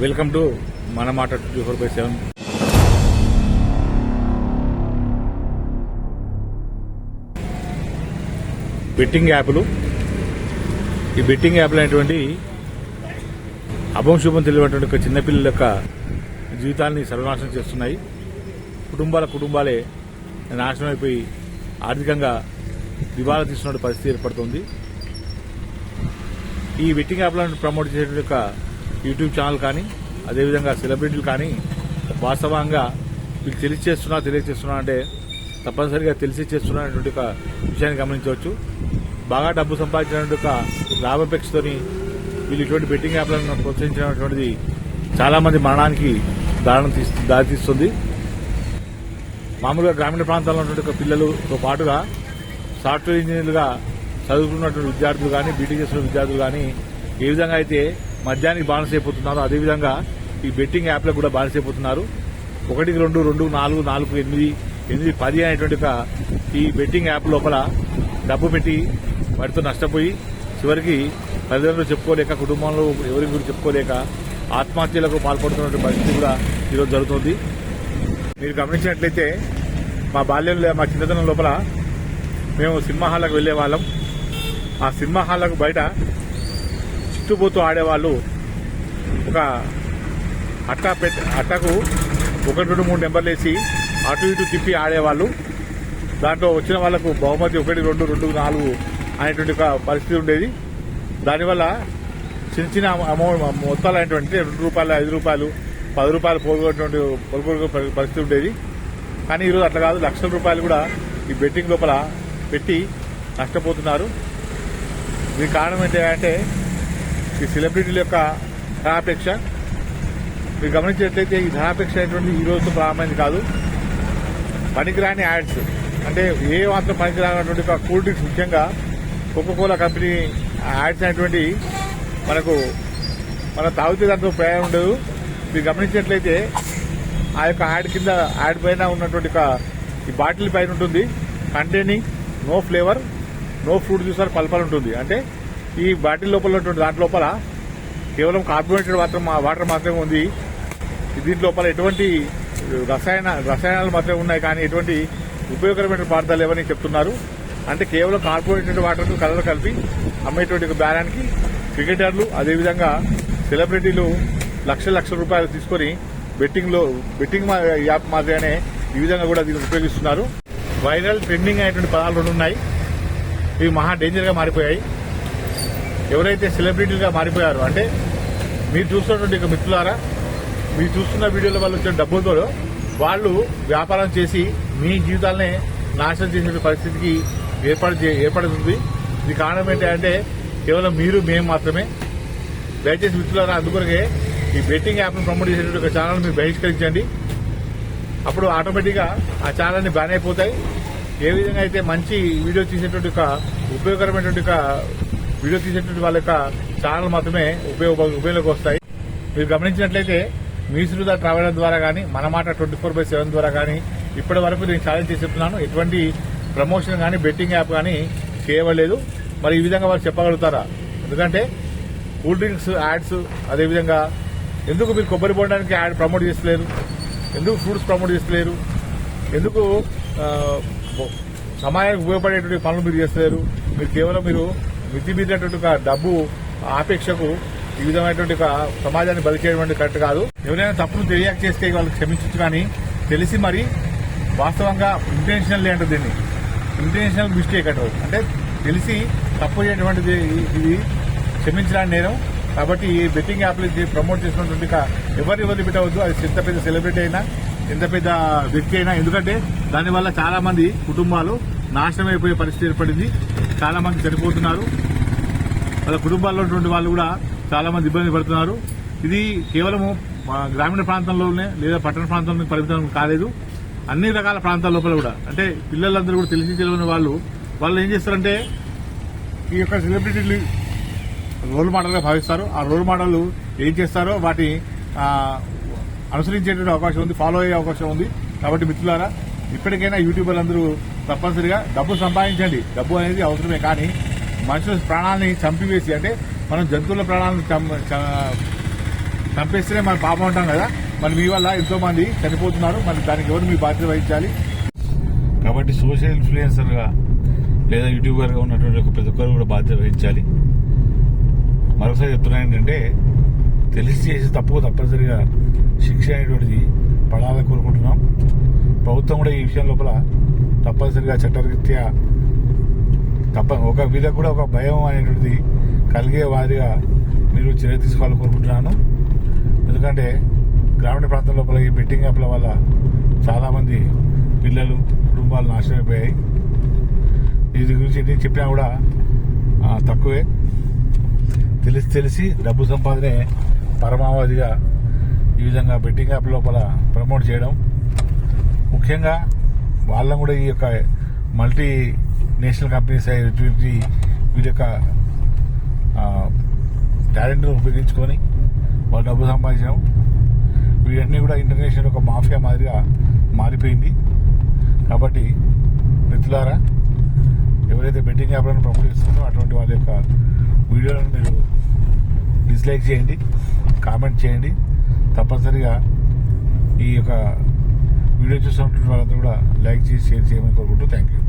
Welcome to Mana Maata twenty four by seven. Betting యాప్లు. ఈ betting యాప్లు అనేటువంటి అభం శుభం తెలియనటువంటి ఒక చిన్నపిల్లల యొక్క జీవితాన్ని సర్వనాశనం చేస్తున్నాయి. కుటుంబాల కుటుంబాలే నాశనం అయిపోయి ఆర్థికంగా దివాలా తీస్తున్న పరిస్థితి ఏర్పడుతుంది. ఈ బెట్టింగ్ యాప్లను ప్రమోట్ చేసేటువంటి యొక్క యూట్యూబ్ ఛానల్ కానీ అదేవిధంగా సెలబ్రిటీలు కానీ వాస్తవంగా వీళ్ళు తెలిసి తెలియచేస్తున్నా తెలియజేస్తున్నా అంటే తప్పనిసరిగా తెలిసి చేస్తున్నటువంటి ఒక విషయాన్ని గమనించవచ్చు. బాగా డబ్బు సంపాదించినటువంటి ఒక లాభాపేక్షతోని వీళ్ళు ఇటువంటి బెట్టింగ్ యాప్లను ప్రోత్సహించినటువంటిది చాలామంది మరణానికి దారుణం దారితీస్తుంది మామూలుగా గ్రామీణ ప్రాంతాల్లో ఉన్నటువంటి పిల్లలతో పాటుగా సాఫ్ట్వేర్ ఇంజనీర్లుగా చదువుకున్నటువంటి విద్యార్థులు కానీ బీటీ చేసిన విద్యార్థులు కానీ ఏ విధంగా అయితే మద్యానికి బానిస అయిపోతున్నారో అదేవిధంగా ఈ బెట్టింగ్ యాప్లకు కూడా బానిస అయిపోతున్నారు ఒకటికి రెండు రెండు నాలుగు నాలుగు ఎనిమిది ఎనిమిది పది అనేటువంటి ఈ బెట్టింగ్ యాప్ లోపల డబ్బు పెట్టి వాటితో నష్టపోయి చివరికి తల్లిదండ్రులు చెప్పుకోలేక కుటుంబంలో ఎవరి గురించి చెప్పుకోలేక ఆత్మహత్యలకు పాల్పడుతున్న పరిస్థితి కూడా ఈరోజు జరుగుతుంది. మీరు గమనించినట్లయితే మా బాల్యంలో మా చిన్నతనం లోపల మేము సినిమా హాల్లకు వెళ్ళే వాళ్ళం ఆ సినిమా హాల్లకు బయట చిట్టుపోతూ ఆడేవాళ్ళు ఒక అట్ట పెట్ అట్టకు ఒకటి రెండు మూడు నెంబర్లు వేసి అటు ఇటు తిప్పి ఆడేవాళ్ళు. దాంట్లో వచ్చిన వాళ్ళకు బహుమతి ఒకటి రెండు రెండు నాలుగు అనేటువంటి ఒక పరిస్థితి ఉండేది. దానివల్ల చిన్న చిన్న అమౌంట్ మొత్తాలు అనేటువంటి రెండు రూపాయలు ఐదు రూపాయలు పది రూపాయలు పోగొట్టినటువంటి పొలుగు పరిస్థితి ఉండేది. కానీ ఈరోజు అట్లా కాదు. లక్షల రూపాయలు కూడా ఈ బెట్టింగ్ లోపల పెట్టి నష్టపోతున్నారు. దీనికి కారణం ఏంటంటే ఈ సెలబ్రిటీల యొక్క ధనాపేక్ష మీరు గమనించినట్లయితే ఈ ధనాపేక్ష అనేటువంటి ఈ రోజుతో ప్రారంభమైంది కాదు. పనికిరాని యాడ్స్. అంటే ఏ మాత్రం పనికిరానటువంటి ఒక కూల్ డ్రింక్స్ ముఖ్యంగా కోకోకోలా కంపెనీ యాడ్స్ అనేటువంటి మనకు మన తాగితే దాంట్లో ప్రయాణం ఉండదు. మీరు గమనించినట్లయితే ఆ యొక్క యాడ్ కింద యాడ్ పైన ఉన్నటువంటి ఒక ఈ బాటిల్ పైన ఉంటుంది. Containing no flavour no fruit juice or పల్పల్ ఉంటుంది. అంటే ఈ బాటిల్ లోపల ఉన్నటువంటి దాంట్ లోపల కేవలం కార్బోనేటెడ్ వాటర్ వాటర్ మాత్రమే ఉంది. దీంట్ లోపల ఎటువంటి రసాయన రసాయనాలు మాత్రమే ఉన్నాయి. కానీ ఎటువంటి ఉపయోగకరమైన పదార్థాలు లేవని చెప్తున్నారు. అంటే కేవలం కార్బోనేటెడ్ వాటర్ కలర్ కలిపి అమ్మేటువంటి ఒక బేరానికి క్రికెటర్లు అదేవిధంగా సెలబ్రిటీలు లక్ష లక్షల రూపాయలు తీసుకొని బెట్టింగ్లో బెట్టింగ్ మా- యాప్ మాదిరిగానే ఈ విధంగా కూడా దీన్ని ఉపయోగిస్తున్నారు. వైరల్ ట్రెండింగ్ అయినటువంటి పదాలు రెండు ఉన్నాయి. ఇవి మహా డేంజర్గా మారిపోయాయి. ఎవరైతే సెలబ్రిటీలుగా మారిపోయారో అంటే మీరు చూస్తున్నటువంటి ఒక మిత్రులారా మీరు చూస్తున్న వీడియోల వల్ల వచ్చిన డబ్బులతో వాళ్ళు వ్యాపారం చేసి మీ జీవితాలనే నాశనం చేసే పరిస్థితికి ఏర్పాటు చే- ఏర్పడుతుంది. ఇది కారణం ఏంటంటే కేవలం మీరు మేము మాత్రమే. దయచేసి మిత్రులారా అందుకొరకే ఈ బెట్టింగ్ యాప్ను ప్రమోట్ చేసేటువంటి ఒక ఛానల్ మీరు బహిష్కరించండి. అప్పుడు ఆటోమేటిక్గా ఆ ఛానల్ని బ్యాన్ అయిపోతాయి. ఏ విధంగా అయితే మంచి వీడియో తీసేటువంటి ఒక ఉపయోగకరమైనటువంటి ఒక వీడియో తీసేటువంటి వాళ్ళ యొక్క ఛానల్ మాత్రమే ఉపయోగ ఉపయోగకు వస్తాయి మీరు గమనించినట్లయితే మీ సురుదా ట్రావెలర్ ద్వారా కానీ మన మాట ట్వంటీ ఫోర్ బై సెవెన్ ద్వారా కానీ ఇప్పటి వరకు నేను ఛాలెంజ్ చేసి చెప్తున్నాను. ఎటువంటి ప్రమోషన్ కానీ బెట్టింగ్ యాప్ కానీ చేయవలేదు మరి ఈ విధంగా వారు చెప్పగలుగుతారా? ఎందుకంటే కూల్ డ్రింక్స్ యాడ్స్ అదేవిధంగా ఎందుకు మీరు కొబ్బరి బొండానికి యాడ్ ప్రమోట్ చేస్తలేరు? ఎందుకు ఫ్రూట్స్ ప్రమోట్ చేస్తలేరు? ఎందుకు సమాజానికి ఉపయోగపడేటువంటి పనులు మీరు చేస్తలేరు? మీరు కేవలం మీరు మితిమీరినటువంటి డబ్బు ఆపేక్షకు ఈ విధమైనటువంటి సమాజాన్ని బలి చేయడం కరెక్ట్ కాదు. ఎవరైనా తప్పును తెలియక చేస్తే వాళ్ళకి క్షమించచ్చు కానీ తెలిసి మరి వాస్తవంగా ఇంటెన్షనల్ అంటే దీన్ని. ఇంటెన్షనల్ మిస్టేక్ అంటారు. అంటే తెలిసి తప్పు చేయటువంటిది ఇది క్షమించడానికి నేరం. కాబట్టి ఈ బెట్టింగ్ యాప్లు ప్రమోట్ చేసినటువంటి కా- ఎవరు ఎవరు పెట్టవద్దు అది ఎంత పెద్ద సెలబ్రిటీ అయినా ఎంత పెద్ద వ్యక్తి అయినా. ఎందుకంటే దానివల్ల చాలా మంది కుటుంబాలు నాశనం అయిపోయే పరిస్థితి ఏర్పడింది. చాలా మంది చనిపోతున్నారు. వాళ్ళ కుటుంబాల్లో ఉన్నటువంటి వాళ్ళు కూడా చాలామంది ఇబ్బంది పడుతున్నారు. ఇది కేవలము గ్రామీణ ప్రాంతంలోనే లేదా పట్టణ ప్రాంతంలో పరిమితం కాలేదు. అన్ని రకాల ప్రాంతాల లోపల కూడా. అంటే పిల్లలందరూ కూడా తెలిసి తెలియని వాళ్ళు వాళ్ళు ఏం చేస్తారంటే ఈ యొక్క సెలబ్రిటీలు రోల్ మోడల్గా భావిస్తారు. ఆ రోల్ మోడల్ ఏం చేస్తారో వాటి అనుసరించేటువంటి అవకాశం ఉంది ఫాలో అయ్యే అవకాశం ఉంది. కాబట్టి మిత్రులారా ఇప్పటికైనా యూట్యూబర్లందరూ తప్పనిసరిగా డబ్బు సంపాదించండి. డబ్బు అనేది అవసరమే కానీ మనుషుల ప్రాణాలని చంపివేసి అంటే మనం జంతువుల ప్రాణాలను చం- చ- చంపేస్తేనే మన పాపం ఉంటాం కదా. మరి మీ వల్ల ఎంతో మంది చనిపోతున్నారు. మరి దానికి ఎవరు మీ బాధ్యత వహించాలి? కాబట్టి సోషల్ ఇన్ఫ్లుయెన్సర్గా లేదా యూట్యూబర్గా ఉన్నటువంటి ఒక ప్రతి ఒక్కరు కూడా బాధ్యత వహించాలి. మరొకసారి చెప్తున్నా ఏంటంటే తెలిసి చేసి తప్పుకు తప్పనిసరిగా శిక్ష అనేటువంటిది పడాలని కోరుకుంటున్నాం. ప్రభుత్వం కూడా ఈ విషయం లోపల తప్పనిసరిగా చట్టరీత్యా తప్ప ఒక వీళ్ళకు కూడా ఒక భయం అనేటువంటిది కలిగే వారిగా మీరు చర్య తీసుకోవాలని కోరుకుంటున్నాను. ఎందుకంటే గ్రామీణ ప్రాంతం లోపల ఈ బెట్టింగ్ యాప్ల వల్ల చాలామంది పిల్లలు కుటుంబాలు నాశనం అయిపోయాయి దీని గురించి ఎన్ని చెప్పినా కూడా తక్కువే. తెలిసి తెలిసి డబ్బు సంపాదనే పరమావధిగా ఈ విధంగా బెట్టింగ్ యాప్ లోపల ప్రమోట్ చేయడం. ముఖ్యంగా వాళ్ళని కూడా ఈ యొక్క మల్టీ నేషనల్ కంపెనీస్ అయినటువంటి వీరి యొక్క టాలెంట్ను ఉపయోగించుకొని వాళ్ళు డబ్బు సంపాదించడం వీటన్నీ కూడా ఇంటర్నేషనల్ ఒక మాఫియా మాదిరిగా మారిపోయింది. కాబట్టి మిత్రులారా ఎవరైతే బెట్టింగ్ యాప్లను ప్రమోట్ చేస్తున్నారో అటువంటి వాళ్ళ యొక్క వీడియోలను మీరు డిస్లైక్ చేయండి కామెంట్ చేయండి. తప్పనిసరిగా ఈ యొక్క వీడియో చూస్తున్నటువంటి వాళ్ళందరూ కూడా లైక్ చేసి షేర్ చేయమని కోరుకుంటూ థ్యాంక్ యూ